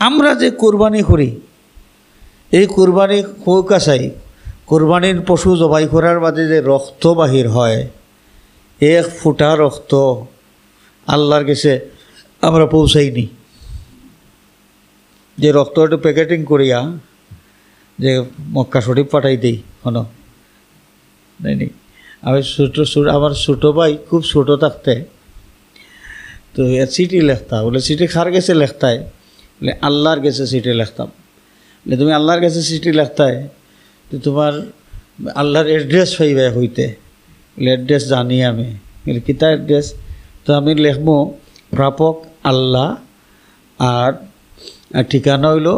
আমরা যে কোরবানি করি, এই কোরবানি কৌকাশাই কোরবানির পশু জবাই করার বাদে যে রক্ত বাহির হয়, এক ফুটা রক্ত আল্লাহর কাছে আমরা পৌঁছাইনি। যে রক্ত একটু প্যাকেটিং করিয়া, যে মক্কা শরীফ পাঠাই দিই হন নাইনি আমি ছোটো আমার ছোটো ভাই খুব ছোটো থাকতে, তো চিঠি লেখতা, বলে চিঠি খার গেছে লেখতায়। বলে, আল্লাহর কাছে চিঠি লিখতাম। বলে, তুমি আল্লাহর কাছে চিঠি লিখতায় তো তোমার আল্লাহর এড্রেস পাইবে হইতে। বলে এড্রেস জানি আমি। বলে, কিতা এড্রেস তো আমি লিখব প্রাপক আল্লাহ আর আর ঠিকানা হইল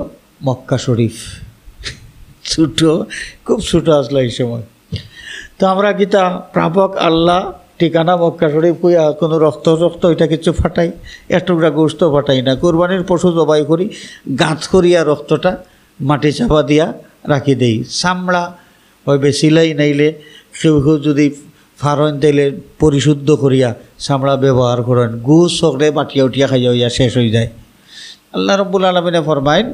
মক্কা শরীফ। ছোটো, খুব ছোটো আসলো এই সময়। তো আমরা গীতা প্রাপক আল্লাহ ঠিকানা মক্কা শরীফ কইয়া কোনো রক্ত রক্ত এটা কিছু ফাটাই এক গোস্ত ফাটাই না। কোরবানির পশু জবাই করি গাঁথ করিয়া রক্তটা মাটি চাপা দিয়া রাখি দেই। চামড়া হয় বেছিলাই নাইলে কেউ কেউ যদি ফারন তেলে পরিশুদ্ধ করিয়া চামড়া ব্যবহার করেন গু চকলে মাটিয়া উঠিয়া খাইয়া হইয়া শেষ হয়ে যায়। আল্লাহ রব্বুল আলমিনে ফরমাইন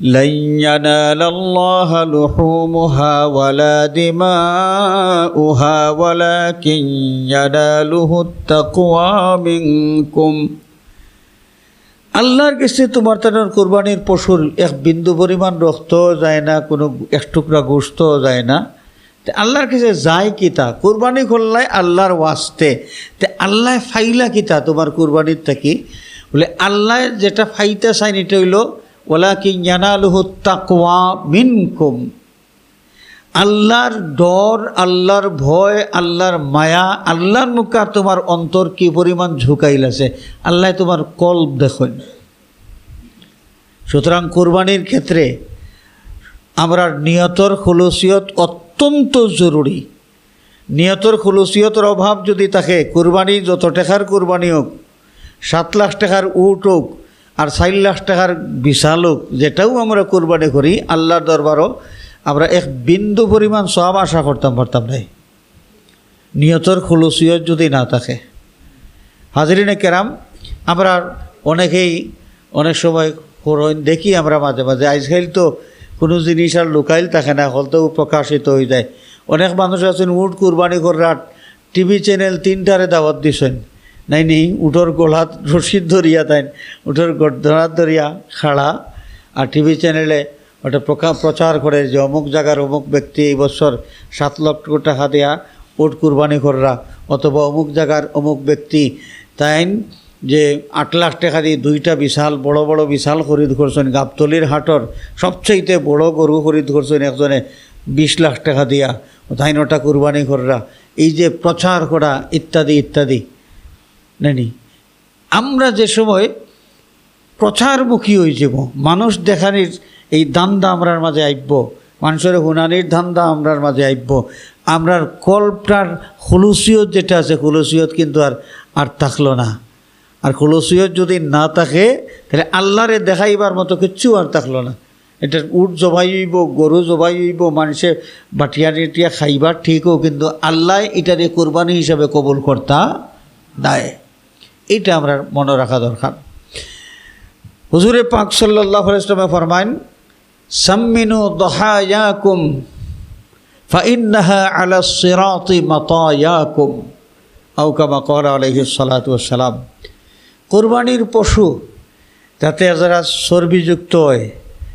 لن ينال الله لحومها ولا دماؤها ولكن يناله التقوى منكم আল্লাহর কাছে তোমার তার কোরবানির পশুর এক বিন্দু পরিমাণ রক্ত যায় না কোনো এক টুকরা গোস্ত যায় না তে আল্লাহর কাছে যায় কিতা কোরবানি করলাই আল্লাহর ওয়াস্তে তে আল্লাহ ফাইলা কিতা তোমার কোরবানির থাকি বলে আল্লাহ যেটা ফাইতে চাইন এটা হইলো ওলা কি জানালুহ তাকওয়া মিনকুম। আল্লাহর ডর, আল্লাহর ভয়, আল্লাহর মায়া, আল্লাহর মুখা তোমার অন্তর কি পরিমাণ ঝুঁকাইলাছে? আল্লাহ তোমার কল্প দেখুন। সুতরাং কোরবানির ক্ষেত্রে আমরা নিয়তর খুলসিয়ত অত্যন্ত জরুরি। নিয়তর খুলসিয়তের অভাব যদি থাকে, কোরবানি যত টাকার কোরবানি হোক, সাত লাখ টাকার উট হোক আর চার লাখ টাকার বিশাল হোক যেটাও আমরা কোরবানি করি, আল্লাহর দরবারও আমরা এক বিন্দু পরিমাণ সব আশা করতাম, পারতাম নাই। নিয়তর খুলসিয়ত যদি না থাকে। হাজরিনে কেরাম, আমরা অনেকেই অনেক সময় করইন দেখি আমরা মাঝে মাঝে। আজকাল তো কোনো জিনিস আর লুকাইল থাকে না, হলতেও প্রকাশিত হয়ে যায়। অনেক মানুষ আছেন উট কুরবানি করার, টিভি চ্যানেল তিনটারে দাওয়াত দিছেন। নাই নি উঠোর গোলাত রশিদ ধরিয়া তাই উঠোর গড়াত ধরিয়া খাড়া আর টিভি চ্যানেলে ওটা প্রকা প্রচার করে যে অমুক জায়গার অমুক ব্যক্তি এই বছর সাত লক্ষ টাকা দেয়া উট কুরবানি কররা, অথবা অমুক জায়গার অমুক ব্যক্তি তাই যে আট লাখ টাকা দিয়ে দুইটা বিশাল, বড় বড় বিশাল খরিদ করছেন, গাবতলির হাটর সবচাইতে বড় গরু খরিদ করছেন একজনে বিশ লাখ টাকা দিয়া তাই নটা কুরবানি কররা। এই যে প্রচার করা ইত্যাদি ইত্যাদি। নানি আমরা যে সময় প্রচারমুখী হয়ে যাব মানুষ দেখানির এই দান্দা আমরার মাঝে আইব মানুষের হুনানির ধান্দা আমরার মাঝে আইব আমরার কল্পটার খুলুসিয়ত যেটা আছে খুলুসিয়ত কিন্তু আর আর থাকল না। আর খুলুসিয়ত যদি না থাকে, তাহলে আল্লাহরে দেখাইবার মতো কিচ্ছু আর থাকল না। এটা উট জবাই হইব, গরু জবাই হইব, মানুষের বাটিয়া টিয়া খাইবার ঠিকও কিন্তু আল্লাহ এটারে কোরবানি হিসাবে কবুল কর্তা দেয়। এইটা আমরা মনে রাখা দরকার। হুজুরে পাক সাল্লাহ ইসলামে ফরমাইন সাম্মিনু দহায়াকুম, ফাইন্নাহা আলা সিরাতি মাতায়াকুম। আও কামা কর আলহি সালাতাম কোরবানির পশু যাতে যারা চর্বিযুক্ত হয়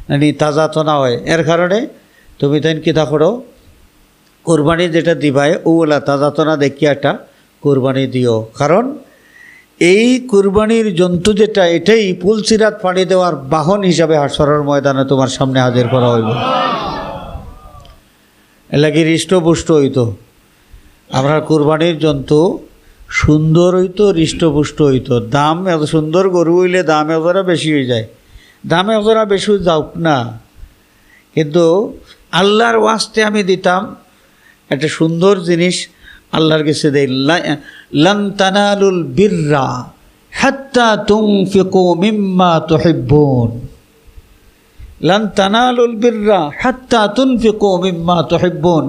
মানে তাজাতনা হয়, এর কারণে তুমি তাই কিতা করো কোরবানি যেটা দিবায় ওলা তাজাতনা দেখিয়া একটা কোরবানি দিও। কারণ এই কুরবানির জন্তু যেটা, এটাই পুলসিরাত পাড়ি দেওয়ার বাহন হিসাবে হাসরের ময়দানে তোমার সামনে হাজির করা হইব এলাকি হৃষ্টপুষ্ট হইতো। আমরা কুরবানির জন্তু সুন্দর হইতো, হৃষ্টপুষ্ট হইত। দাম এত সুন্দর গরু হইলে দাম এতটা বেশি হয়ে যায়। দাম এতটা বেশি যাওক না। কিন্তু আল্লাহর ওয়াস্তে আমি দিতাম, একটা সুন্দর জিনিস আল্লাহর কাছে দেয় লন তানালুল বিররা হাত্তা তুনফিকু মিম্মা তুহিব্বুন। লন তানালুল বিররা হাত্তা তুনফিকু মিম্মা তুহিব্বুন।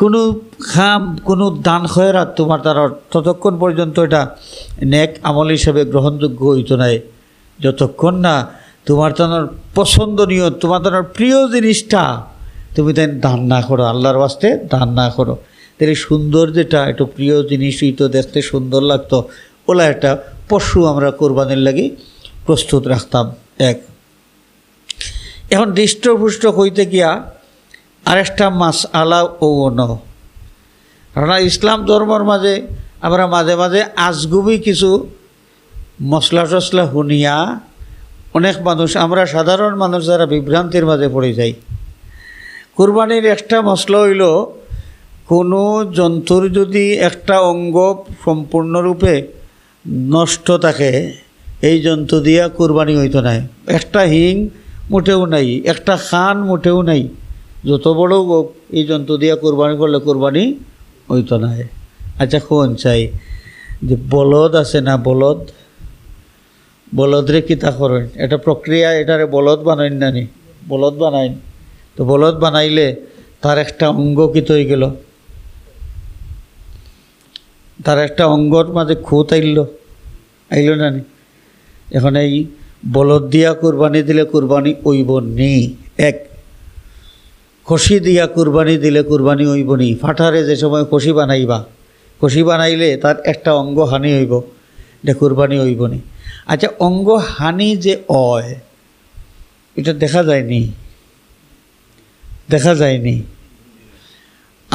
কোনো খাম, কোনো দান খয়রাত তোমার তার ততক্ষণ পর্যন্ত এটা নেক আমল হিসাবে গ্রহণযোগ্য হইতো নাই। যতক্ষণ না তোমার তোমার পছন্দনীয়, তোমার তোমার প্রিয় জিনিসটা তুমি তাই দান না করো, আল্লাহর বাস্তে দান না করো। তাহলে সুন্দর যেটা একটু প্রিয় জিনিসই তো দেখতে সুন্দর লাগতো। ওলা একটা পশু আমরা কোরবানির লাগি প্রস্তুত রাখতাম, এক। এখন হৃষ্টপুষ্ট হইতে গিয়া আরেকটা মাস আলা ও ন কারণ ইসলাম ধর্মর মাঝে আমরা মাঝে মাঝে আজগুবি কিছু মশলা টসলা শুনিয়া অনেক মানুষ, আমরা সাধারণ মানুষ যারা বিভ্রান্তির মাঝে পড়ে যাই। কুরবানির একটা মশলা হইল কোনো জন্তুর যদি একটা অঙ্গ সম্পূর্ণরূপে নষ্ট থাকে, এই জন্তু দিয়া কুরবানি হইতো নাই। একটা হিং মোটেও নাই, একটা খান মোটেও নাই। যত বড় হোক, এই জন্তু দিয়া কুরবানি করলে কুরবানি হইতো নাই। আচ্ছা কোন চাই। যে বলদ আছে না বলদ? বলদরে কিতা করেন? এটা প্রক্রিয়া, এটারে বলদ বানাইন না নি বলদ বানাইন। তো বলদ বানাইলে তার একটা অঙ্গ কিত হয়ে গেল? তার একটা অঙ্গর মাঝে খুঁত আইল। আইল না নি? এখন এই বলদ দিয়া কুরবানি দিলে কুরবানি ওইব নি। এক, খসি দিয়া কুরবানি দিলে কুরবানি হইব নি। ফাটারে যে সময় খসি বানাইবা, খসি বানাইলে তার একটা অঙ্গ হানি হইব, এটা কুরবানি হইব নি। আচ্ছা অঙ্গ হানি যে অয়, এটা দেখা যায়নি। দেখা যায়নি।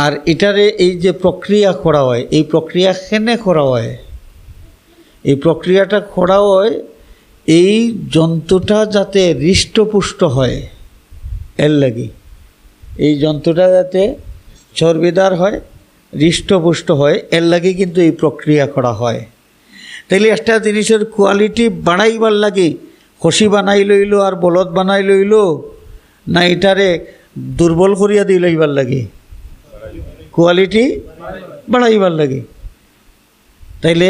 আর এটারে এই যে প্রক্রিয়া করা হয়, এই প্রক্রিয়া কেনে করা হয়? এই প্রক্রিয়াটা করা হয়, এই জন্তুটা যাতে হৃষ্টপুষ্ট হয়, এর লাগি। এই জন্তুটা যাতে চর্বিদার হয়, হৃষ্টপুষ্ট হয়, এর লাগে কিন্তু এই প্রক্রিয়া করা হয়। তাইলে একটা জিনিসের কোয়ালিটি বাড়াইবার লাগে, খসি বানাই লইল আর বলদ বানাই লইল, না এটারে দুর্বল করিয়া দি লইবার লাগে? কোয়ালিটি বাড়াইবার লাগে। তাইলে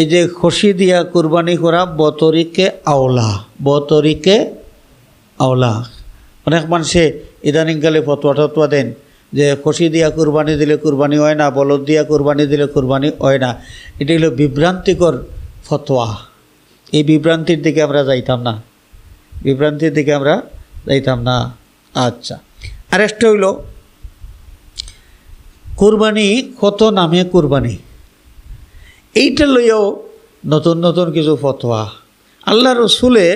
এই যে খসি দিয়া কুরবানি করা বতরিকে আওলা বতরিকে আওলা। অনেক মানুষে ইদানিংকালে ফতোয়া টতোয়া দেন যে খসি দিয়া কুরবানি দিলে কুরবানি হয় না, বলদ দিয়া কুরবানি দিলে কুরবানি হয় না। এটি হলো বিভ্রান্তিকর ফতোয়া। এই বিভ্রান্তির দিকে আমরা যাইতাম না। বিভ্রান্তির দিকে আমরা যাইতাম না। আচ্ছা। আর একটা হইল কুরবানি কত নামে কুরবানি? এইটা লইয়াও নতুন নতুন কিছু ফতোয়া। আল্লাহ রসুলে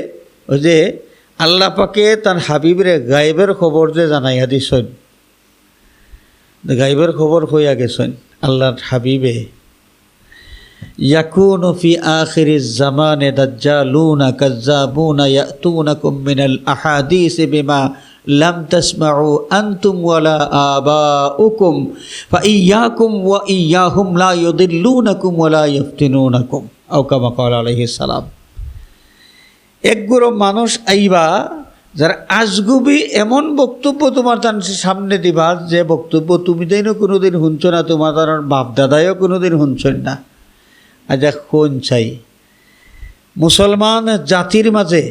ওই যে আল্লাহ পাকে তার হাবিবরে গায়েবের খবর যে জানাইয়া দিছেন গাইবের খবর হইয়া গেছেন আল্লাহর হাবিবে। ইয়াকুন ফি আখির জামানে দাজ্জালুনা কাজ্জাবুনা ইয়াতুনাকুম মিনাল আহাদিস বিমা লাম তাসমাউ আনতুম ওয়ালা আবাউকুম ফাইয়াকুম ওয়া ইয়াহুম লা ইউদিল্লুনাকুম ওয়ালা ইফতিনুনাকুম। আও কামা ক্বালা আলাইহিস সালাম। মানুষ আইবা, যারা আজগুবি এমন বক্তব্য তোমার তার সামনে দিবা, যে বক্তব্য তুমি তাইও কোনো দিন শুনছ না, তোমার তার বাপ দাদাইও কোনো দিন শুনছেন না। আচ্ছা কোন চাই। মুসলমান জাতির মাঝে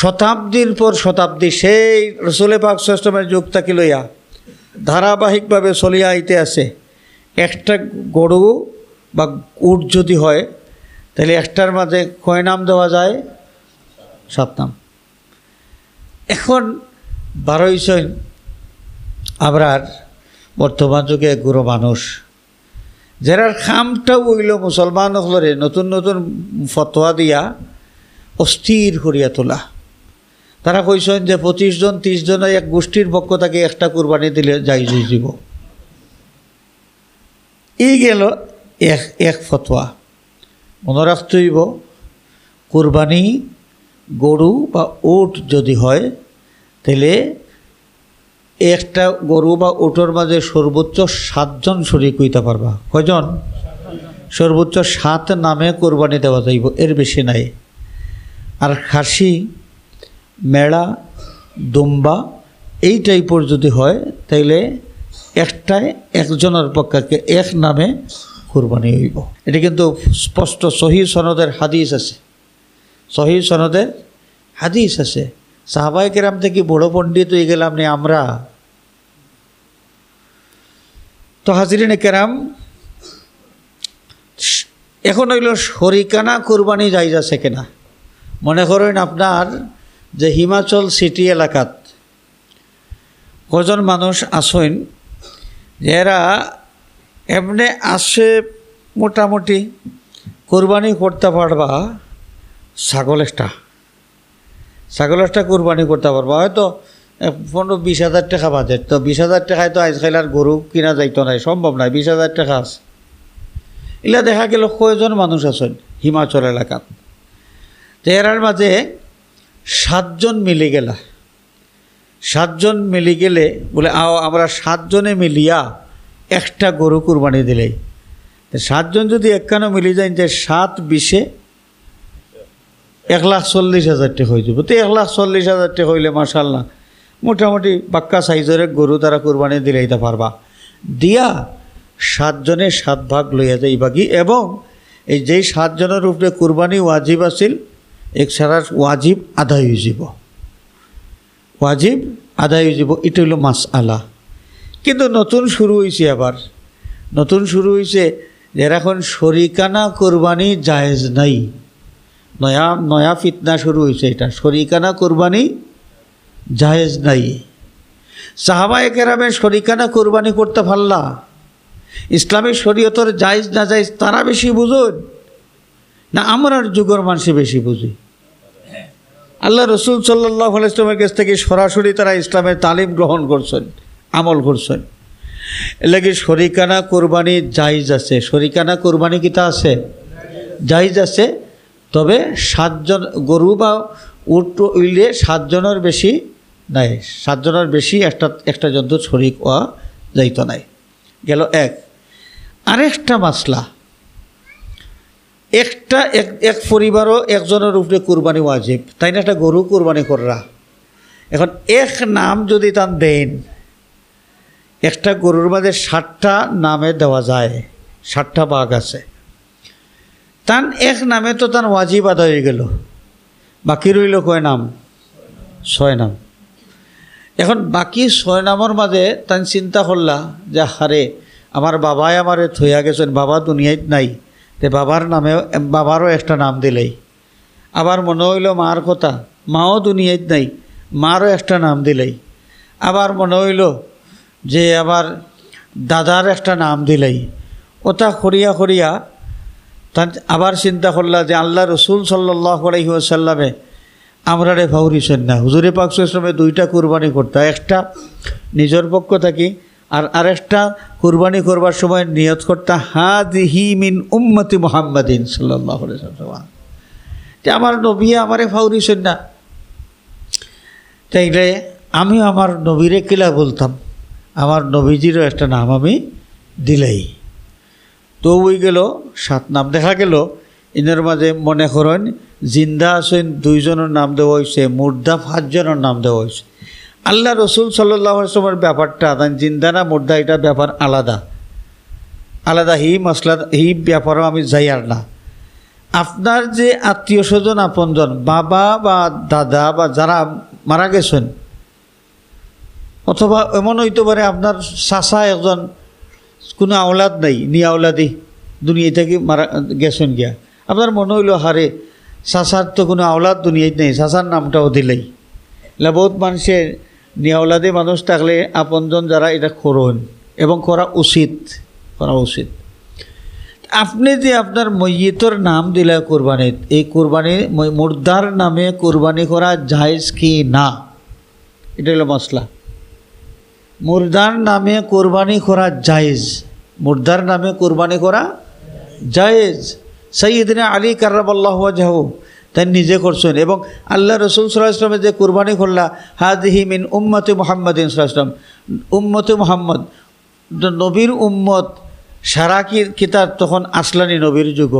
শতাব্দীর পর শতাব্দী সেই রসুলে পাক যুগ থাকি লইয়া? ধারাবাহিকভাবে চলিয়া আইতে আছে। একটা গরু বা উট যদি হয়, তাহলে একটার মাঝে কয় নাম দেওয়া যায়? সাত নাম। এখন বারোইশন আমরার বর্তমান যুগে গুরু মানুষ। যারার খামটা উইল মুসলমান হলরে নতুন নতুন ফতোয়া দিয়া অস্থির করিয়া তোলা। তারা কইছেন যে পঁচিশ জন, ত্রিশ জন এক গোষ্ঠীর পক্ষ থেকে একটা কুরবানি দিলে যাই যাব। এই গেল এক এক ফতোয়া। মনে রাখতে হইব, কুরবানি গরু বা উট যদি হয়, তাহলে একটা গরু বা উটোর মাঝে সর্বোচ্চ সাতজন শরিক হইতে পারবা। কয়জন? সর্বোচ্চ সাত নামে কোরবানি দেওয়া যাইব, এর বেশি নাই। আর খাসি মেড়া দুম্বা, এই টাইপের যদি হয়, তাইলে একটাই একজনের পক্ষে এক নামে কোরবানি হইব। এটা কিন্তু স্পষ্ট সহি সনদের হাদিস আছে। সহি সনদের হাদিস আছে। সাহাবাই কেরাম থেকে বড় পণ্ডিত হয়ে গেলাম নি আমরা। তো হাজিরিনে কেরাম, এখন হইল শরিকানা কোরবানি যাই যাচ্ছে কিনা? মনে করেন আপনার যে হিমাচল সিটি এলাকাত কজন মানুষ আসেন এরা এমনি আসে মোটামুটি কোরবানি করতে পারবা ছাগল একটা ছাগল একটা কোরবানি করতে পারবা। হয়তো পনেরো বিশ হাজার টাকা বাজেট। তো বিশ হাজার টাকায় তো আজকাল আর গরু কিনা যাইতো নাই সম্ভব নাই বিশ হাজার টাকা আছে। এগুলা দেখা গেল কয়জন মানুষ আছেন হিমাচল এলাকাত। তো এরার মাঝে সাতজন মিলে গেলা। সাতজন মিলি গেলে বলে আমরা সাতজনে মিলিয়া একটা গরু কুরবানি দিলেই সাতজন যদি একখানো মিলি যায় যে সাত বিশে এক লাখ চল্লিশ হাজার টাকা হয়ে যাব। তো এক লাখ চল্লিশ হাজার টাকা হইলে মার্শাল্লাহ মোটামুটি পাক্কা সাইজের গরু তারা কুরবানি দিলেইতে পারবা। দিয়া সাতজনে সাত ভাগ লইয়া যায় বাকি এবং এই যেই সাতজনের উপরে কুরবানি ওয়াজিব আছিল এক সারা ওয়াজিব আদায় হয়ে যাব ওয়াজিব আদায় যাব এটা হইল মাস আলা কিন্তু নতুন শুরু হয়েছে আবার নতুন শুরু হয়েছে যে এখন শরিকানা কোরবানি জায়েজ নাই নয়া নয়া ফিতনা শুরু হয়েছে এটা শরিকানা কোরবানি জায়েজ নাই সাহাবা একেরামে শরিকানা কোরবানি করতে পারলা ইসলামী শরীয়তর জায়েজ না জায়েজ তারা বেশি বুঝুন না আমরার যুগের মানুষে বেশি বুঝি। আল্লাহ রসুল সাল্লাহ ইসলামের কাছ থেকে সরাসরি তারা ইসলামের তালিম গ্রহণ করছেন, আমল করছেন। এলাকি শরিকানা কোরবানি জাইজ আছে। শরিকানা কোরবানি কিতা আছে? জাইজ আছে। তবে সাতজন গরু বা উট উইলে সাতজনের বেশি নাই। সাতজনের বেশি একটা একটা জন্তু শরিক হওয়া যাইত নাই। গেল এক। আরেকটা মাসলা। একটা এক এক পরিবারও একজনের উপরে কুরবানি ওয়াজিব। তাই না? একটা গরু কুরবানি কররা। এখন এক নাম যদি তান দেন, একটা গরুর মাঝে ষাটটা নামে দেওয়া যায় ষাটটা বাঘ আছে। তান এক নামে তো তার ওয়াজিব আদায় হয়ে গেল। বাকি রইল কয় নাম? ছয় নাম। এখন বাকি ছয় নামের মাঝে তান চিন্তা করলা যে, হারে, আমার বাবাই আমারে থইয়া গেছেন, বাবা দুনিয়ায় নাই। তে বাবার নামে, বাবারও একটা নাম দিলেই। আবার মনে হইল মার কথা, মাও দুনিয়ায় নাই, মারও একটা নাম দিলেই। আবার মনে হইল যে আবার দাদার একটা নাম দিলেই। ওটা করিয়া করিয়া আবার চিন্তা করলা যে আল্লাহ রসুল সাল্লাহ আলহিউসাল্লামে আমরা রে ভাউরিছেন না। হুজুরে পাক ইসলামে দুইটা কুরবানি করতে একটা নিজের পক্ষ থাকি আর আরেকটা, কুরবানি করবার সময় নিয়ত করতে হা দিহি মিন উম্মতি মোহাম্মদিন সাল্লাহ যে আমার নবী আমারে ফাউরিছেন না তাইলে আমি আমার নবীরে কিলা বলতাম? আমার নবীজিরও একটা নাম আমি দিলেই। তো ওই গেল, সাত নাম দেখা গেল। ইনের মাঝে মনে করেন, জিন্দা আছেন, দুইজনের নাম দেওয়া হয়েছে মুর্দা পাঁচজনের নাম দেওয়া হয়েছে আল্লাহ রসুল সাল্লামের ব্যাপারটা তাই জিন্দা না মুর্দা, এটা ব্যাপার আলাদা। আলাদা হি মশলা, হি ব্যাপারও আমি যাই আর না। আপনার যে আত্মীয় স্বজন, আপনজন, বাবা বা দাদা বা যারা মারা গেছেন, অথবা এমন হইতে পারে আপনার চাচা একজন, কোনো আওলাদ নাই, নি আওলাদি দুনিয়া থেকে মারা, গেছেন গিয়া। আপনার মনে হইল, হারে, চাচার তো কোনো আওলাদ দুনিয়ায় নেই, চাচার নামটাও দিলেই। বহুত মানুষের নিয়াওলাদে মানুষ থাকলে আপনজন যারা, এটা করুন এবং করা উচিত। করা উচিত। আপনি যে আপনার মയ്য়িতর নাম দিলে কোরবানিত, এই কোরবানি মুর্দার নামে কোরবানি করা জায়েজ কি না? এটা হলো মশলা মুর্দার নামে কোরবানি করা জায়েজ। মুর্দার নামে কোরবানি করা জায়েজ। সৈয়দিনে আলী কার্রাবাল্লাহ যাহু তাই নিজে করছেন। এবং আল্লাহ রসুল সাল্লাহ ইসলামের যে কোরবানি করলা, হাদিহি মিন উম্মতে মোহাম্মদিন সাল্লাহ ইসলাম উম্মতে মোহাম্মদ নবীর উম্মত সারা কি কিতাব তখন আসলানি নবীর যুগ।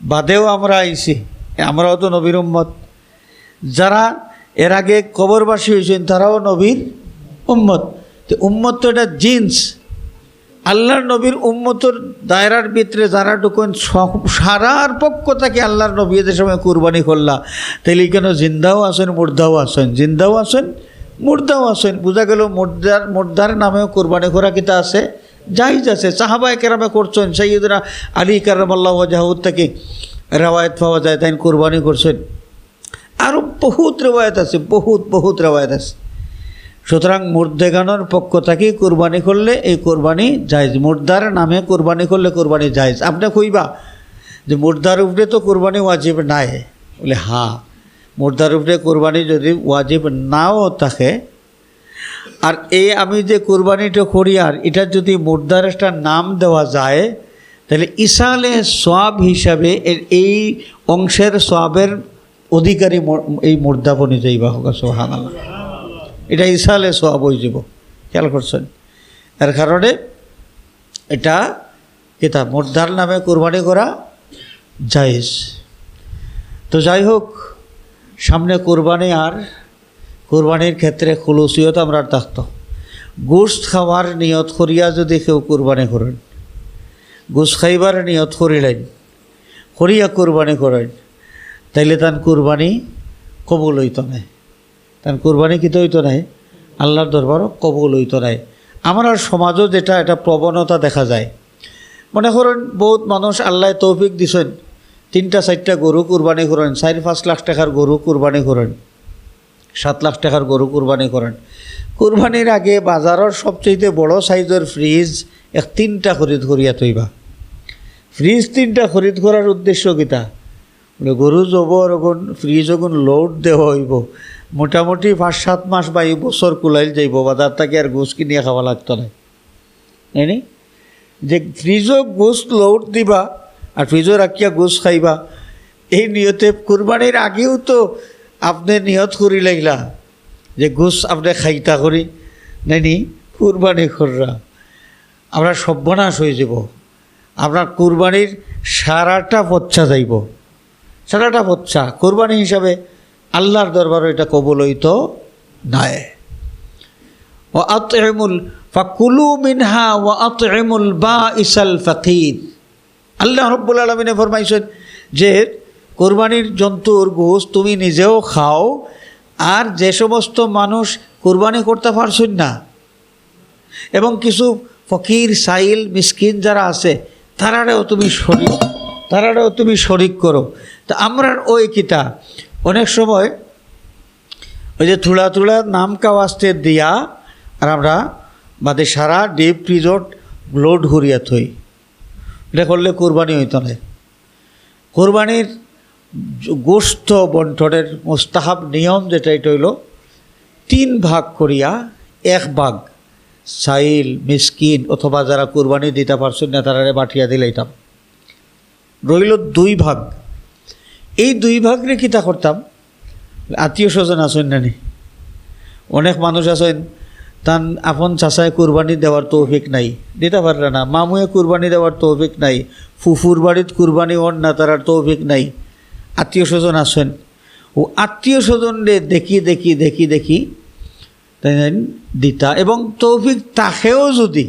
বাদেও আমরা আইছি, আমরাও তো নবীর উম্মত। যারা এর আগে কবরবাসী হয়েছেন, তারাও নবীর উম্মত। তো উম্মত তো এটা জিন্স। আল্লাহর নবীর উম্মতর দায়রার ভিতরে যারা ঢুকুন সারার পক্ষ থেকে আল্লাহর নবী এদের সময় কুরবানি করলা। তাইলে কেন জিন্দাও আছেন, মুর্দাও আছেন? জিন্দাও আছেন, মুর্দাও আছেন। বোঝা গেল মুর্দার মুর্দার নামেও কোরবানি করা কিতা আছে? জাহিজ আছে। সাহাবায় কেরামে করছেন সৈয়দরা আলী কারামাল্লাহ জাহুদ থেকে রেওয়ায়ত পাওয়া যায় তাই কোরবানি করছেন। আরও বহুত রেওয়ায়ত আছে, বহুত বহুত রেওয়ায়ত আছে। সুতরাং মুর্দেগানোর পক্ষ থেকে কোরবানি করলে এই কোরবানি জায়জ। মুর্দার নামে কোরবানি করলে কোরবানি জায়জ। আপনি কইবা যে মুর্দার উপরে তো কোরবানি ওয়াজিব নাই। বলে হ্যাঁ মুর্দার উপরে কোরবানি যদি ওয়াজিব নাও থাকে, আর এই আমি যে কোরবানিটা করি, আর এটা যদি মুর্দার একটা নাম দেওয়া যায়, তাহলে ইসালে সোয়াব হিসাবে এর এই অংশের সোয়াবের অধিকারী এই মুর্দা বনি যাইবা হোক সোহান আল্লাহ এটা ইসালে সোয়াব হয়ে যাব। খেয়াল করছেন? এর কারণে এটা কিতা মুর্দার নামে কোরবানি করা জায়েজ। তো যাই হোক, সামনে কোরবানি আর কোরবানির ক্ষেত্রে খুলুসিয়ত আমরা থাকত। গোস্ত খাওয়ার নিয়ত করিয়া যদি কেউ কোরবানি করেন গোস্ত খাইবার নিয়ত করিলেন, করিয়া কোরবানি করেন, তাইলে তান কোরবানি কবুল হইত তান কোরবানি কিতে হইত নাই? আল্লাহর দরবারও কবুল হইত নাই। আমার সমাজও যেটা, এটা প্রবণতা দেখা যায়। মনে করেন, বহুত মানুষ আল্লাহ তৌফিক দিছেন। তিনটা, চারটা গরু কুরবানি করেন, চার, পাঁচ লাখ টাকার গরু কুরবানি করেন। সাত লাখ টাকার গরু কুরবানি করেন। কুরবানির আগে বাজারের সবচেয়ে বড় সাইজের ফ্রিজ এক তিনটা খরিদ করিয়া তৈবা ফ্রিজ তিনটা খরিদ করার উদ্দেশ্য কিতা? গরু জবর ওগুন ফ্রিজ ওগুন লোড দেওয়া হইব। মোটামুটি পাঁচ সাত মাস বা এই বছর কুলাইল যাইব বাজার থেকে আর গোস কিনিয়ে খাওয়া লাগতো না। এনি যে ফ্রিজও গোস লোড দিবা আর ফ্রিজও রাখিয়া গোস খাইবা, এই নিয়তে কুরবানির আগেও তো আপনি নিয়ত করি লাগিলা যে গোস আপনি খাইতা করি নাইনি কুরবানি কররা আমরা সর্বনাশ হয়ে যাব। আপনার কুরবানির সারাটা পচ্ছা যাইব। সারাটা পচ্ছা কোরবানি হিসাবে আল্লাহর দরবারে এটা কবল হইতো নয় ও আতমুল ফাকুলু মিনহা ও আতমুল বা ইসাল ফকির। আল্লাহ রব্বুল আলমিনে ফরমাইছেন যে, কোরবানির জন্তুর গোস তুমি নিজেও খাও, আর যে সমস্ত মানুষ কোরবানি করতে পারছেন না, এবং কিছু ফকির, সাইল, মিসকিন যারা আছে, তারারেও তুমি শরিক, তারারেও তুমি শরিক করো। তা আমরা ওই কিতা অনেক সময় ওই যে থুড়া থুড়া নাম কাওয়াজতে দিয়া আর আমরা বাদে সারা ডিপ রিজোর্ট লোড ঘুরিয়া থই। এটা করলে কোরবানি হইত না। কোরবানির গোস্ত বন্টনের মোস্তাহাব নিয়ম যেটা এটা হইল, তিন ভাগ করিয়া এক ভাগ সাইল মিসকিন অথবা যারা কোরবানি দিতে পারছেন না তারা বাটিয়া দিলাইতাম। রইল দুই ভাগ। এই দুই ভাগ রে কিতা করতাম? আত্মীয় স্বজন আছেন নানি অনেক মানুষ আছেন, তান আপন চাচায় কুরবানি দেওয়ার তৌফিক নাই। দিতে পারলে না, মামুয়ে কুরবানি দেওয়ার তৌফিক নাই, ফুফুর বাড়িত কুরবানি ওর না তার তৌফিক নাই। আত্মীয় স্বজন আছেন। ও আত্মীয় স্বজনরে দেখি দেখি দেখি দেখি দিতা। এবং তৌফিক তাকেও যদি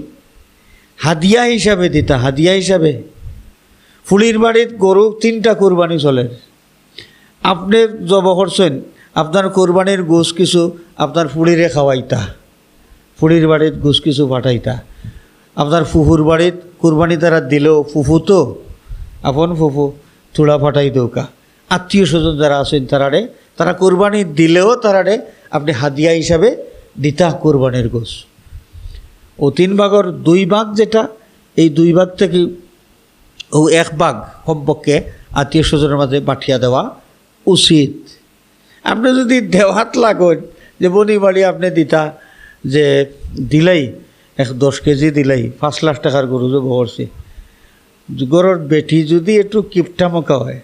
হাদিয়া হিসাবে দিতা, হাদিয়া হিসাবে। ফুলির বাড়িত গরু তিনটা কোরবানি চলে। আপনি জব করছেন, আপনার কোরবানির গোস কিছু আপনার ফুলিরে খাওয়াইতা ফুলির বাড়িত গোস কিছু পাঠাইতা। আপনার ফুফুর বাড়িত কোরবানি তারা দিলেও, ফুফু তো, আপন ফুফু থোড়া ফাটাই দৌকা। আত্মীয় স্বজন যারা আছেন তারারে, তারা কোরবানি দিলেও তারারে আপনি হাদিয়া হিসাবে দিতা কোরবানির গোস ও তিন ভাগর দুই ভাগ যেটা, এই দুই ভাগ থেকে ও এক ভাগ কমপক্ষে আত্মীয় স্বজনের মাঝে পাঠিয়ে দেওয়া উচিত। আপনি যদি দেওয়াত লাগেন, যে বনি বাড়ি আপনি দিতা, যে দিলাই, এক দশ কেজি দিলাই, পাঁচ লাখ টাকার গরু যে বহরছে গরুর বেটি যদি একটু কিপটামকা হয়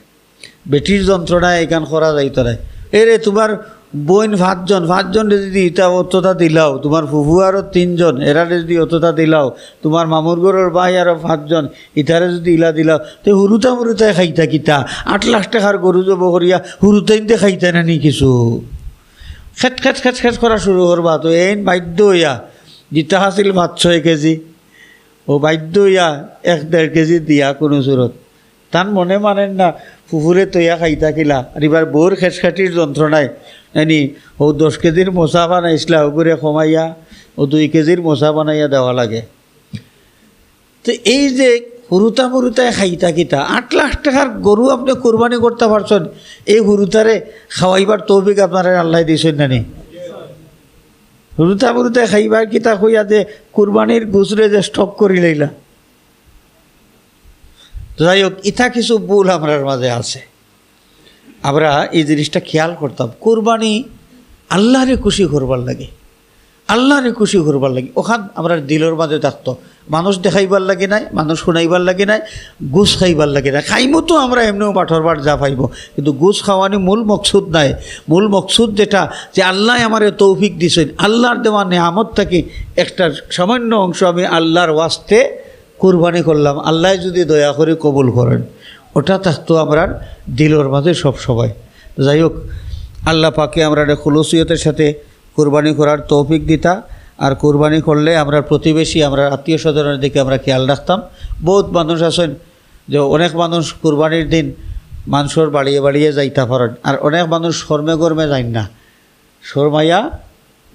বেটির যন্ত্রণায় এখান করা যাইত এরে তোমার বোন পাঁচজন পাঁচজন যদি ইটা অতটা দিলাও, তোমার ফুফু আরও তিনজন, এরারে যদি অতটা দিলাও, তোমার মামুর গরুর ভাই আরও পাঁচজন ইটারে যদি ইলা দিলাও, তে হুরুতা মুরুতায় খাইতা কিতা? আট লাখ টাকার গরু যাব করিয়া হুরুতাইনতে খাইতা না নি কিছু? খেট খেট খেট খেট করা শুরু করবা, তো এইন বাধ্য হইয়া যেটা আছিল ভাত ছয় কেজি, ও বাধ্য হইয়া এক দেড় কেজি দিয়া কোনো সুরত। তান মনে মানেন না ফুফুরে তৈয়া খাইতা কিলা আর এবার বোর খেটখাটির যন্ত্রণায় এনি ও দশ কেজির মশা বানাইছিলা ওগুরে কমাইয়া ও দুই কেজির মশা বানাইয়া দেওয়া লাগে। তো এই যে হুরুতা মুরুতায় খাইতা কিতা আট লাখ টাকার গরু আপনি কোরবানি করতে পারছেন এই হুরুতারে খাওয়াইবার তৌফিক আপনারা আল্লাহ দিয়েছেন নানি হুরুতা মুরুতায় খাইবার কিতা কইয়া যে কুরবানির গুজরে যে স্টক করি লইলা। যাই হোক, ইথা কিছু ভুল আমরার মাঝে আছে। আমরা এই জিনিসটা খেয়াল করতাম। কোরবানি আল্লাহরে খুশি করবার লাগে। আল্লাহরে খুশি করবার লাগে। ওখান আমরা দিলের মাঝে থাকতো। মানুষ দেখাইবার লাগে নাই, মানুষ শুনাইবার লাগে নাই গুছ খাইবার লাগে নাই। খাইমো তো আমরা এমনিও পাঠরবার যা পাইব। কিন্তু গুছ খাওয়ানি মূল মকসুদ নাই। মূল মকসুদ যেটা, যে আল্লাহ আমার তৌফিক দিছেন। আল্লাহর দেওয়া নেহামত থেকে একটা সামান্য অংশ আমি আল্লাহর ওয়াস্তে কুরবানি করলাম, আল্লাহ যদি দয়া করে কবুল করেন। ওটা থাকতো আমরা দিলর মাঝে সব সময় যাই হোক, আল্লাহ পাকে আমরা খুলসিয়তের সাথে কোরবানি করার তৌফিক দিতা। আর কোরবানি করলে আমরা প্রতিবেশী, আমরা আত্মীয় স্বজনের দিকে আমরা খেয়াল রাখতাম। বহুত মানুষ আছেন যে অনেক মানুষ কোরবানির দিন মানুষের বাড়িয়ে বাড়িয়ে যাইতা পারেন। আর অনেক মানুষ শর্মে গরমে যাইন না। শর্মাইয়া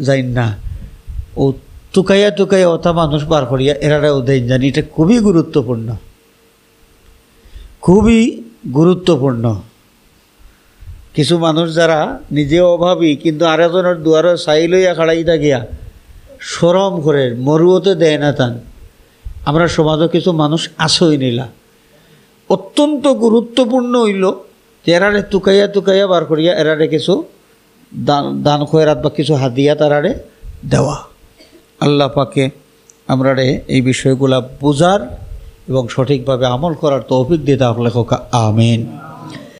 যাইন না। ও তুকাইয়া তুকাইয়া অথা মানুষ বার করিয়া এরারা উদয়ন জানি, এটা খুবই গুরুত্বপূর্ণ। খুবই গুরুত্বপূর্ণ। কিছু মানুষ যারা নিজে অভাবী, কিন্তু আরেকজনের দুয়ারে চাই লইয়া খাড়াই থাকিয়া সরম করে, মরুওতে দেয় না তান। আমরা সমাজও কিছু মানুষ আসই নিলা। অত্যন্ত গুরুত্বপূর্ণ হইল যে এরারে তুকাইয়া তুকাইয়া বার করিয়া এরারে কিছু দান দান খয়রাত বা কিছু হাদিয়া তারারে দেওয়া। আল্লাহ পাকে আমরা এই বিষয়গুলা বোঝার এবং সঠিকভাবে আমল করার তৌফিক অভিজ্ঞতা আপনাকে আমিন।